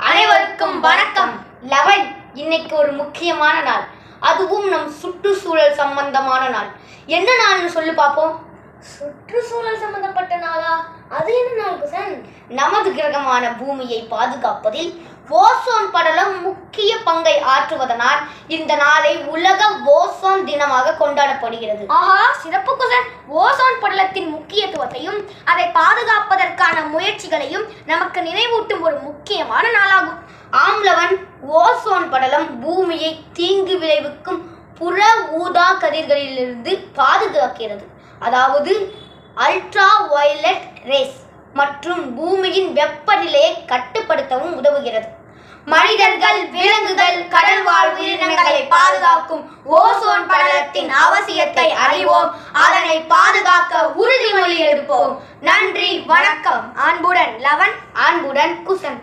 அனைவருக்கும் வணக்கம். லெவன் இன்னைக்கு ஒரு முக்கியமான நாள். அதுவும் நம் சுற்றுச்சூழல் சம்பந்தமான நாள். என்ன நாள்னு சொல்லி பார்ப்போம் சுற்றுச்சூழல் சம்பந்தப்பட்ட நாளா? அது என்ன நாள் குசன்? நமது கிரகமான பூமியை பாதுகாப்பதில் ஓசோன் படலம் முக்கிய பங்கை ஆற்றுவதனால் இந்த நாளை உலக ஓசோன் தினமாக கொண்டாடப்படுகிறது. ஆஹா சிறப்பு குசன். ஓசோன் படலத்தின் முக்கியத்துவத்தையும் அதை பாதுகாப்பதற்கான முயற்சிகளையும் நமக்கு நினைவூட்டும் ஒரு முக்கியமான நாளாகும். ஆம்லவன் ஓசோன் படலம் பூமியை தீங்கு விளைவிக்கும் புற ஊதா கதிர்களிலிருந்து பாதுகாக்கிறது. அதாவது அல்ட்ரா வயலட் ரேஸ் மற்றும் பூமியின் வெப்பநிலையை கட்டுப்படுத்தவும் உதவுகிறது. மனிதர்கள் விலங்குகள் கடல் வாழ் உயிரினங்களை பாதுகாக்கும் ஓசோன் படலத்தின் அவசியத்தை அறிவோம். அதனை பாதுகாக்க உறுதிமொழி எடுப்போம். நன்றி வணக்கம். அன்புடன் லவன் அன்புடன் குசன்.